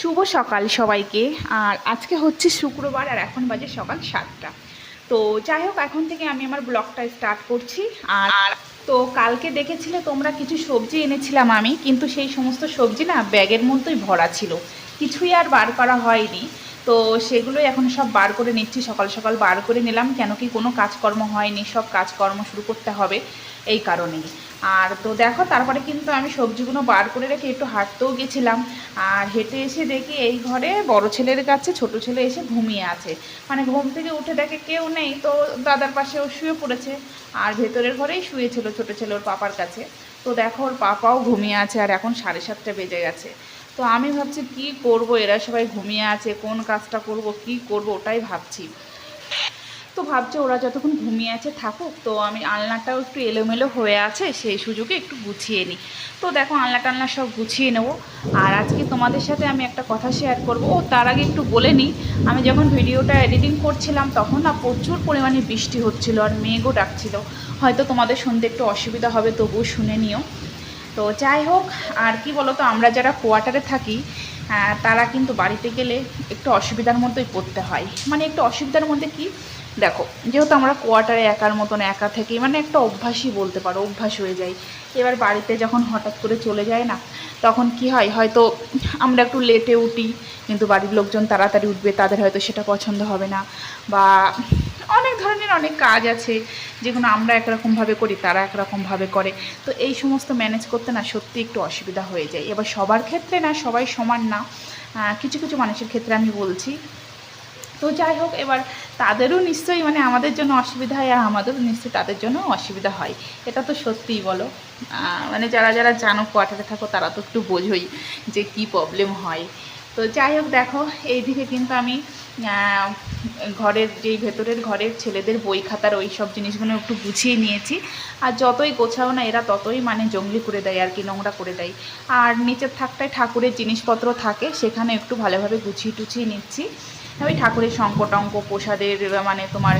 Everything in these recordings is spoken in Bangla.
শুভ সকাল সবাইকে। আর আজকে হচ্ছে শুক্রবার আর এখন বাজে সকাল সাতটা। তো যাই হোক, এখন থেকে আমি আমার ব্লগটা স্টার্ট করছি। আর তো কালকে দেখেছিলে তোমরা কিছু সবজি এনেছিলাম আমি, কিন্তু সেই সমস্ত সবজি না ব্যাগের মধ্যেই ভরা ছিল। কিছুই আর বার করা হয়নি। তো সেগুলোই এখন সব বার করে নিচ্ছি, সকাল সকাল বার করে নিলাম। কেন কি কোনো কাজকর্ম হয়নি, সব কাজকর্ম শুরু করতে হবে এই কারণেই। আর তো দেখো, তারপরে কিন্তু আমি সবজিগুলো বার করে রেখে একটু হাঁটতেও গেছিলাম। আর হেঁটে এসে দেখি এই ঘরে বড় ছেলের কাছে ছোট ছেলে এসে ঘুমিয়ে আছে। মানে ঘুম থেকে উঠে দেখে কেউ নেই, তো দাদার পাশেও শুয়ে পড়েছে। আর ভেতরের ঘরেই শুয়েছিল ছোট ছেলে ওর পাপার কাছে। তো দেখো, ওর পাপাও ঘুমিয়ে আছে আর এখন সাড়ে সাতটা বেজে গেছে। তো আমি ভাবছি কি করব? এরা সবাই ঘুমিয়ে আছে, কোন কাজটা করব, কি করব, ওটাই ভাবছি। তো ভাবছি ওরা যতক্ষণ ঘুমিয়ে আছে থাকুক, তো আমি আলনাটাও একটু এলোমেলো হয়ে আছে, সেই সুযোগে একটু গুছিয়ে নিই। তো দেখো আলনা টালনা সব গুছিয়ে নেব। আর আজকে তোমাদের সাথে আমি একটা কথা শেয়ার করব। ও, তার আগে একটু বলে নিই, আমি যখন ভিডিওটা এডিটিং করছিলাম, তখন না প্রচুর পরিমাণে বৃষ্টি হচ্ছিল আর মেঘও ডাকছিল। হয়তো তোমাদের শুনতে একটু অসুবিধা হবে, তবুও শুনে নিও। তো যাই হোক, আর কি বলো তো আমরা যারা কোয়ার্টারে থাকি তারা কিন্তু বাড়িতে গেলে একটু অসুবিধার মধ্যেই পড়তে হয়। মানে একটু অসুবিধার মধ্যে কি, দেখো, যেহেতু আমরা কোয়ার্টারে একার মতন একা থাকি মানে একটা অভ্যাসই বলতে পারো, অভ্যাস হয়ে যায়। এবার বাড়িতে যখন হঠাৎ করে চলে যায় না, তখন কি হয়, হয়তো আমরা একটু লেটে উঠি, কিন্তু বাড়ির লোকজন তাড়াতাড়ি উঠবে, তাদের হয়তো সেটা পছন্দ হবে না, বা অনেক ধরনের অনেক কাজ আছে যেগুলো আমরা একরকমভাবে করি, তারা একরকমভাবে করে। তো এই সমস্ত ম্যানেজ করতে না সত্যি একটু অসুবিধা হয়ে যায়। এবার সবার ক্ষেত্রে না, সবাই সমান না। কিছু কিছু মানুষের ক্ষেত্রে আমি বলছি। তো যাই হোক, এবার তাদেরও নিশ্চয়ই মানে আমাদের জন্য অসুবিধা হয় আর আমাদেরও নিশ্চয়ই তাদের জন্য অসুবিধা হয়। এটা তো সত্যিই বলো। মানে যারা যারা জানো, কোয়ার্টারে থাকো, তারা তো একটু বোঝোই যে কি প্রবলেম হয়। তো যাই হোক, দেখো এইদিকে কিন্তু আমি ঘরের যেই ভেতরের ঘরের ছেলেদের বই খাতার ওই সব জিনিসগুলো একটু গুছিয়ে নিয়েছি। আর যতই গোছাও না, এরা ততই মানে জঙ্গলি করে দেয় আর কি, নোংরা করে দেয়। আর নিচের থাকটায় ঠাকুরের জিনিসপত্র থাকে, সেখানে একটু ভালোভাবে গুছিয়ে টুছিয়ে নিচ্ছি। ওই ঠাকুরের শঙ্কটঙ্ক প্রসাদের মানে তোমার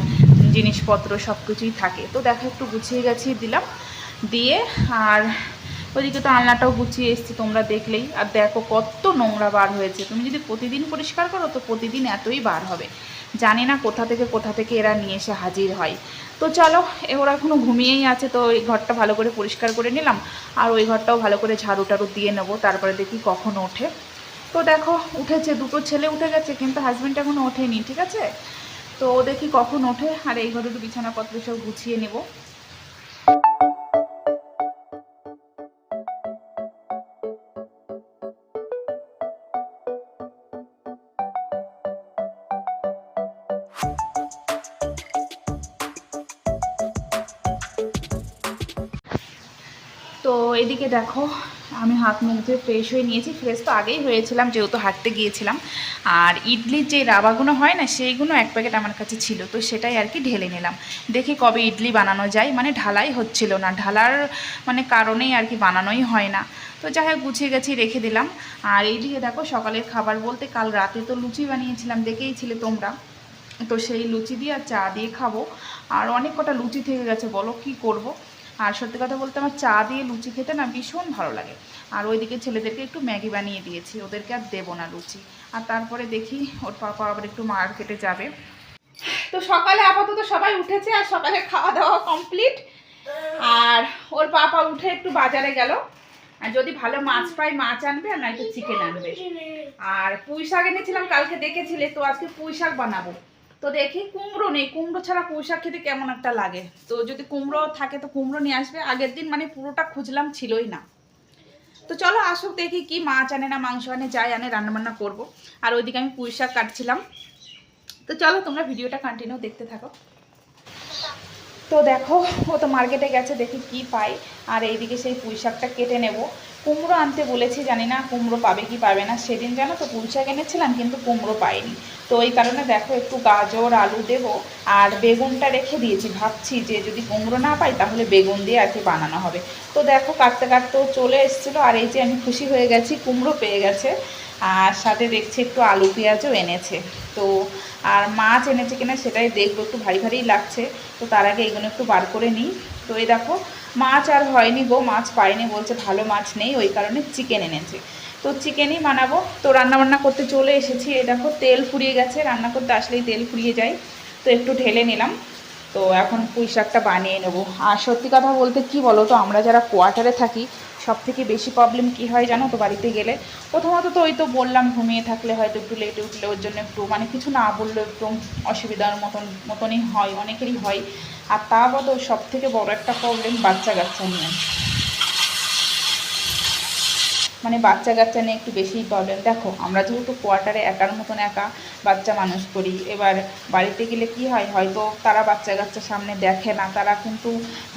জিনিসপত্র সব কিছুই থাকে। তো দেখো, একটু গুছিয়ে গেছি দিলাম। দিয়ে আর ওইদিকে তো আলনাটাও গুছিয়ে এসেছি, তোমরা দেখলেই। আর দেখো কত নোংরা বার হয়েছে। তুমি যদি প্রতিদিন পরিষ্কার করো, তো প্রতিদিন এতই বার হবে। জানি না কোথা থেকে কোথা থেকে এরা নিয়ে এসে হাজির হয়। তো চলো ওরা এখনও ঘুমিয়েই আছে, তো এই ঘরটা ভালো করে পরিষ্কার করে নিলাম। আর ওই ঘরটাও ভালো করে ঝাড়ু টাড়ু দিয়ে নেব, তারপরে দেখি কখন ওঠে। তো দেখো, উঠেছে, দুটো ছেলে উঠে গেছে, কিন্তু হাজব্যান্ড এখনও ওঠেনি, ঠিক আছে? তো দেখি কখন ওঠে, আর এই ঘরে একটু বিছানাপত্র সব গুছিয়ে নেব। তো এদিকে দেখো, আমি হাত মুখ ধুয়ে ফ্রেশ হয়ে নিয়েছি। ফ্রেশ তো আগেই হয়েছিলাম, যেহেতু হাঁটতে গিয়েছিলাম। আর ইডলির যে রাবাগুলো হয় না, সেইগুলো এক প্যাকেট আমার কাছে ছিল, তো সেটাই আর কি ঢেলে নিলাম। দেখি কবে ইডলি বানানো যায় মানে ঢালাই হচ্ছিল না, ঢালার মানে কারণেই আর কি বানানোই হয় না। তো যাই হোক, গুছিয়ে গেছি, রেখে দিলাম। আর এইদিকে দেখো, সকালের খাবার বলতে কাল রাতে তো লুচি বানিয়েছিলাম, দেখেই দেখেইছিলে তোমরা। তো সেই লুচি দিয়ে আর চা দিয়ে খাব। আর অনেক কটা লুচি থেকে গেছে, বলো কি করব। আর সত্যি কথা বলতে আমার চা দিয়ে লুচি খেতে না ভীষণ ভালো লাগে। আর ওইদিকে ছেলেদেরকে একটু ম্যাগি বানিয়ে দিয়েছি, ওদেরকে আর দেবো না লুচি। আর তারপরে দেখি ওর পাপা আবার একটু মার্কেটে যাবে। তো সকালে আপাতত সবাই উঠেছে, আর সকালে খাওয়া দাওয়া কমপ্লিট। আর ওর পাপা উঠে একটু বাজারে গেল। আর যদি ভালো মাছ পাই মাছ আনবে, আর নয়তো চিকেন আনবে। আর পুঁই শাক এনেছিলাম, কালকে দেখেছিলে, তো আজকে পুঁই শাক বানাবো। তো দেখি কুমড়ো নেই, কুমড়ো ছাড়া পুঁই শাক খেতে কেমন একটা লাগে? তো যদি কুমড়ো থাকে তো কুমড়ো নিয়ে আসবে, আগের দিন মানে পুরোটা খুঁজলাম ছিলই না। তো চলো আসুক, দেখি কি মাছ আনে না মাংস আনে, যাই আনে, রান্নাবান্না করব। আর ওইদিকে আমি পুঁই শাক কাটছিলাম। তো চলো তোমরা ভিডিওটা কন্টিনিউ দেখতে থাকো। তো দেখো, ও তো মার্কেটে গেছে, দেখি কি পাই। আর এইদিকে সেই পুঁই শাকটা কেটে নেব। কুমড়ো আনতে বলেছি, জানি না কুমড়ো পাবে কি পাবে না। সেদিন জানো তো পুঁই শাক এনেছিলাম, কিন্তু কুমড়ো পাইনি। তো এই কারণে দেখো একটু গাজর, আলু দেব, আর বেগুনটা রেখে দিয়েছি। ভাবছি যে যদি কুমড়ো না পাই, তাহলে বেগুন দিয়ে আর কি বানানো হবে। তো দেখো কাটতে কাটতেও চলে এসেছিল, আর এই যে আমি খুশি হয়ে গেছি, কুমড়ো পেয়ে গেছে। আর সাথে দেখছি একটু আলু পেঁয়াজও এনেছে। তো, আর মাছ এনেছে কিনা সেটাই দেখব, একটু ভারী ভারী লাগছে। তো তার আগে এগুলো একটু বার করে নিই। তো এই দেখো মাছ আর হয়নি গো, মাছ পাইনি বলছে, ভালো মাছ নেই, ওই কারণে চিকেন এনেছে। তো চিকেনই বানাবো। তো রান্না বান্না করতে চলে এসেছি, এই দেখো তেল ফুরিয়ে গেছে, রান্না করতে আসলেই তেল ফুরিয়ে যায়। তো একটু ঢেলে নিলাম। তো এখন পুঁই শাকটা বানিয়ে নেব। আর সত্যি কথা বলতে কি বলো তো আমরা যারা কোয়ার্টারে থাকি সব থেকে বেশি প্রবলেম কি হয় জানো তো বাড়িতে গেলে? প্রথমত তো ওই তো বললাম ঘুমিয়ে থাকলে হয়তো একটু লেটে উঠলে ওর জন্য একটু মানে কিছু না বললেও একটু অসুবিধার মতন, মতনই হয়, অনেকেরই হয়। আর তা বাদও সব থেকে বড় একটা প্রবলেম বাচ্চা কাচ্চা নিয়ে। মানে বাচ্চা কাচ্চা নিয়ে একটু বেশিই প্রবলেম দেখো, আমরা যেহেতু কোয়ার্টারে একার মতন একা বাচ্চা মানুষ করি, এবার বাড়িতে গেলে কি হয়? হয়তো তারা বাচ্চা কাচ্চা সামনে দেখে না, তারা কিন্তু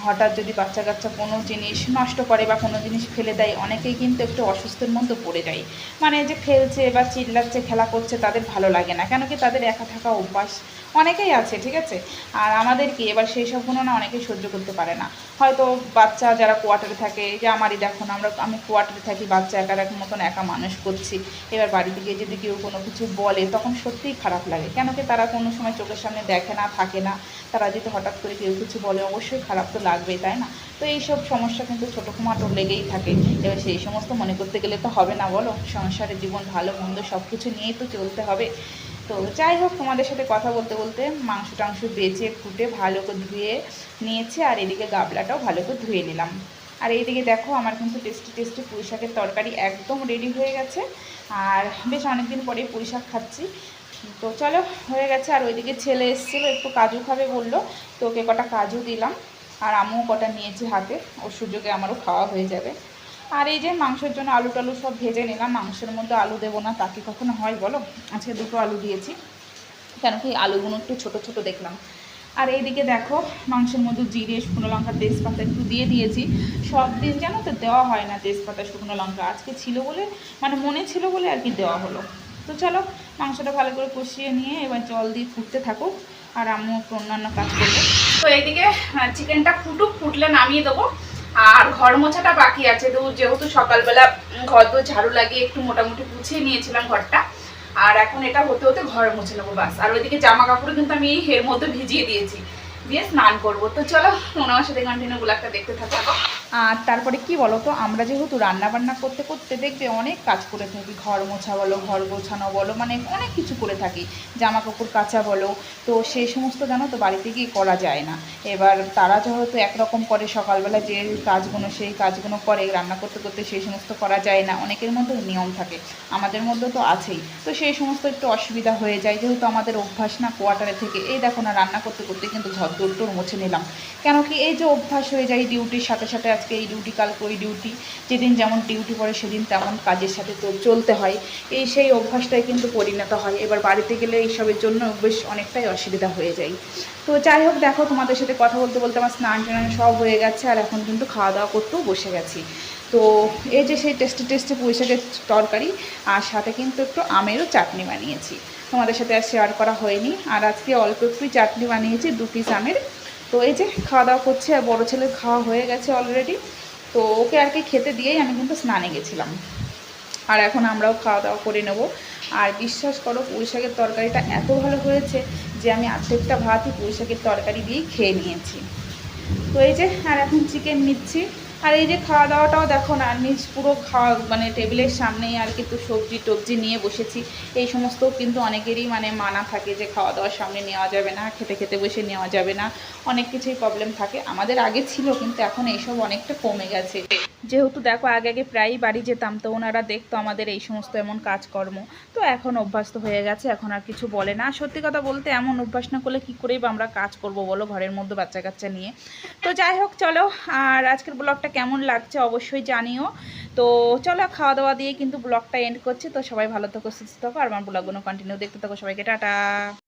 হঠাৎ যদি বাচ্চা কাচ্চা কোনো জিনিস নষ্ট করে বা কোনো জিনিস ফেলে দেয়, অনেকেই কিন্তু একটু অসুস্থের মধ্যে পড়ে যায়। মানে যে খেলছে বা চিল্লাচ্ছে, খেলা করছে, তাদের ভালো লাগে না। কেন কি তাদের একা থাকা অভ্যাস অনেকেই আছে, ঠিক আছে? আর আমাদের কি, এবার সেই সবগুলো না অনেকেই সহ্য করতে পারে না। হয়তো বাচ্চা যারা কোয়ার্টারে থাকে, যে আমারই দেখো না, আমরা, আমি কোয়ার্টারে থাকি, বাচ্চা একার এক মতন একা মানুষ করছি। এবার বাড়িতে গিয়ে যদি কেউ কোনো কিছু বলে, তখন সত্যিই খারাপ লাগে। কেন কি তারা কোনো সময় চোখের সামনে দেখে না, থাকে না। তারা যদি হঠাৎ করে কেউ কিছু বলে, অবশ্যই খারাপ তো লাগবেই, তাই না? তো এইসব সমস্যা কিন্তু ছোটো খাটো লেগেই থাকে। এবার সেই সমস্ত মনে করতে গেলে তো হবে না, বলো? সংসারের জীবন ভালো, মন্দ সব কিছু নিয়েই তো চলতে হবে। তো যাই হোক, তোমাদের সাথে কথা বলতে বলতে মাংস টাংস বেচে ফুটে ভালো করে ধুয়ে নিয়েছি আর এদিকে গাবলাটাও ভালো করে ধুয়ে নিলাম। আর এইদিকে দেখো আমার কিন্তু টেস্টি টেস্টি পুঁই শাকের তরকারি একদম রেডি হয়ে গেছে। আর বেশ অনেকদিন পরেই পুঁই শাক খাচ্ছি। তো চলো, হয়ে গেছে। আর ওইদিকে ছেলে এসেছিল, একটু কাজু খাবে বলল। তো ওকে কটা কাজু দিলাম। আর আমিও কটা নিয়েছি হাতে। ওর সুযোগে আমারও খাওয়া হয়ে যাবে। আর এই যে মাংসের জন্য আলু টালু সব ভেজে নিলাম, মাংসের মধ্যে আলু দেবো না তাকে কখনো হয় বলো? আজকে দুটো আলু দিয়েছি, কেন কি আলুগুলো একটু ছোট ছোট দেখলাম। আর এইদিকে দেখো, মাংসের মধ্যে জিরে, শুকনো লঙ্কা, তেজপাতা একটু দিয়ে দিয়েছি। সব দিন জানো তো দেওয়া হয় না তেজপাতা, শুকনো লঙ্কা। আজকে ছিল বলে মানে মনে ছিল বলে আর কি দেওয়া হলো। তো চলো, মাংসটা ভালো করে কষিয়ে নিয়ে এবার জল দিয়ে ফুটতে থাকুক, আর আমিও অন্যান্য কাজ করব। তো এইদিকে চিকেনটা ফুটুক, ফুটলে নামিয়ে দেবো। আর ঘর মোছাটা বাকি আছে। তো যেহেতু সকালবেলা ঘর তো ঝাড়ু লাগিয়ে একটু মোটামুটি গুছিয়ে নিয়েছিলাম ঘরটা। আর এখন এটা হতে হতে ঘর মুছে নেব বাস আর ওইদিকে জামা কাপড় কিন্তু আমি এর মধ্যে ভিজিয়ে দিয়েছি। দিয়ে স্নান করব। তো চলো ওনার সাথে কন্টিনিউ একটা দেখতে থাকো। আর তারপরে কি বলো তো আমরা যেহেতু রান্না বান্না করতে করতে দেখবে অনেক কাজ করে থাকি। ঘর মোছা বলো, ঘর গোছানো বলো মানে অনেক কিছু করে থাকি। জামা কাপড় কাচা বলো, তো সেই সমস্ত জানো তো বাড়িতে গিয়ে করা যায় না। এবার তারা যেহেতু একরকম করে সকালবেলা যে কাজগুলো সেই কাজগুলো করে, রান্না করতে করতে সেই সমস্ত করা যায় না। অনেকের মধ্যে নিয়ম থাকে, আমাদের মধ্যে তো আছেই। তো সেই সমস্ত একটু অসুবিধা হয়ে যায়, যেহেতু আমাদের অভ্যাস না কোয়ার্টারে থেকে। এই দেখো না, রান্না করতে করতে কিন্তু ঘর দৌড় টোর মুছে নিলাম। কেন কি এই যে অভ্যাস হয়ে যায় ডিউটির সাথে সাথে আজকে এই ডিউটি কালকে ওই ডিউটি যেদিন যেমন ডিউটি পড়ে সেদিন তেমন কাজের সাথে তো চলতে হয়। এই সেই অভ্যাসটাই কিন্তু পরিণত হয়। এবার বাড়িতে গেলে এইসবের জন্য বেশ অনেকটাই অসুবিধা হয়ে যায়। তো যাই হোক, দেখো, তোমাদের সাথে কথা বলতে বলতে আমার স্নান টান সব হয়ে গেছে আর এখন কিন্তু খাওয়া দাওয়া করতেও বসে গেছি। তো এই যে সেই টেস্টি টেস্টি পুঁইশাকের তরকারি আর সাথে কিন্তু একটু আমেরও চাটনি বানিয়েছি। তোমাদের সাথে আর শেয়ার করা হয়নি। আর আজকে অল্প একটুই চাটনি বানিয়েছি, দু পিস আমের তো এই যে খাওয়া দাওয়া করছে আর বড়ো ছেলের খাওয়া হয়ে গেছে অলরেডি তো ওকে আর কি খেতে দিয়েই আমি কিন্তু স্নানে গেছিলাম। আর এখন আমরাও খাওয়া দাওয়া করে নেব। আর বিশ্বাস করো, পুঁই শাকের তরকারিটা এত ভালো হয়েছে যে আমি আর্ধেকটা ভাতই পুঁই শাকের তরকারি দিয়েই খেয়ে নিয়েছি। তো এই যে, আর এখন চিকেন নিচ্ছি। আর এই যে খাওয়া দাওয়াটাও দেখো না, নিজ পুরো খাওয়া মানে টেবিলের সামনেই আর কিন্তু সবজি টবজি নিয়ে বসেছি। এই সমস্ত কিন্তু অনেকেরই মানে মানা থাকে যে খাওয়া দাওয়ার সামনে নেওয়া যাবে না, খেতে খেতে বসে নেওয়া যাবে না। অনেক কিছুই প্রবলেম থাকে। আমাদের আগে ছিল, কিন্তু এখন এইসব অনেকটা কমে গেছে। যেহেতু দেখো, আগে আগে প্রায়ই বাড়ি যেতাম, তো ওনারা দেখতো আমাদের এই সমস্ত এমন কাজকর্ম। তো এখন অভ্যস্ত হয়ে গেছে, এখন আর কিছু বলে না। সত্যি কথা বলতে, এমন অভ্যাস না করলে কী করেই বা আমরা কাজ করব বলো, ঘরের মধ্যে বাচ্চা কাচ্চা নিয়ে। তো যাই হোক, চলো। আর আজকের ব্লগটা কেমন লাগছে অবশ্যই জানিও। তো চলো খাওয়া দাওয়া দিয়ে কিন্তু ব্লগটা এন্ড করছি। তো সবাই ভালো থাকো, সুস্থ থাকো, আর আমার ব্লগগুলো কন্টিনিউ দেখতে থাকো সবাইকে। টাটা!